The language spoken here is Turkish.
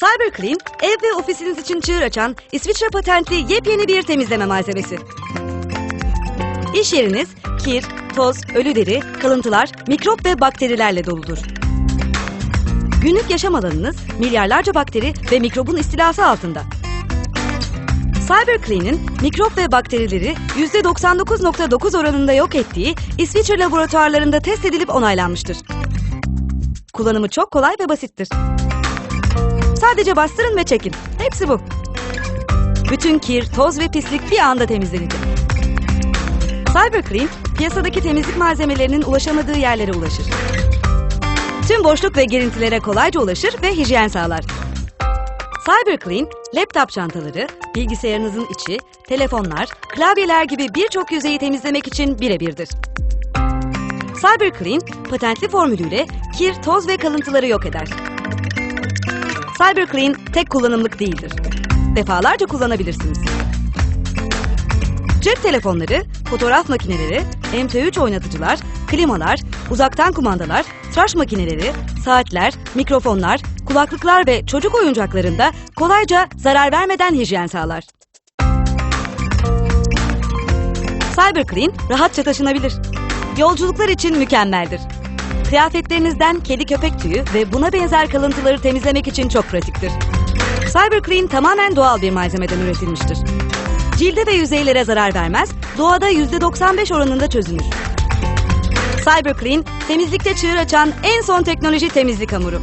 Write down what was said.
CyberClean, ev ve ofisiniz için çığır açan İsviçre patentli yepyeni bir temizleme malzemesi. İş yeriniz kir, toz, ölü deri, kalıntılar, mikrop ve bakterilerle doludur. Günlük yaşam alanınız milyarlarca bakteri ve mikrobun istilası altında. CyberClean'in mikrop ve bakterileri %99.9 oranında yok ettiği İsviçre laboratuvarlarında test edilip onaylanmıştır. Kullanımı çok kolay ve basittir. Sadece bastırın ve çekin. Hepsi bu. Bütün kir, toz ve pislik bir anda temizlenecek. CyberClean, piyasadaki temizlik malzemelerinin ulaşamadığı yerlere ulaşır. Tüm boşluk ve girintilere kolayca ulaşır ve hijyen sağlar. CyberClean, laptop çantaları, bilgisayarınızın içi, telefonlar, klavyeler gibi birçok yüzeyi temizlemek için birebirdir. CyberClean, patentli formülüyle kir, toz ve kalıntıları yok eder. CyberClean tek kullanımlık değildir. Defalarca kullanabilirsiniz. Cep telefonları, fotoğraf makineleri, MP3 oynatıcılar, klimalar, uzaktan kumandalar, tıraş makineleri, saatler, mikrofonlar, kulaklıklar ve çocuk oyuncaklarında kolayca zarar vermeden hijyen sağlar. CyberClean rahatça taşınabilir. Yolculuklar için mükemmeldir. Kıyafetlerinizden kedi köpek tüyü ve buna benzer kalıntıları temizlemek için çok pratiktir. CyberClean tamamen doğal bir malzemeden üretilmiştir. Cilde ve yüzeylere zarar vermez, doğada %95 oranında çözünür. CyberClean, temizlikte çığır açan en son teknoloji temizlik hamuru.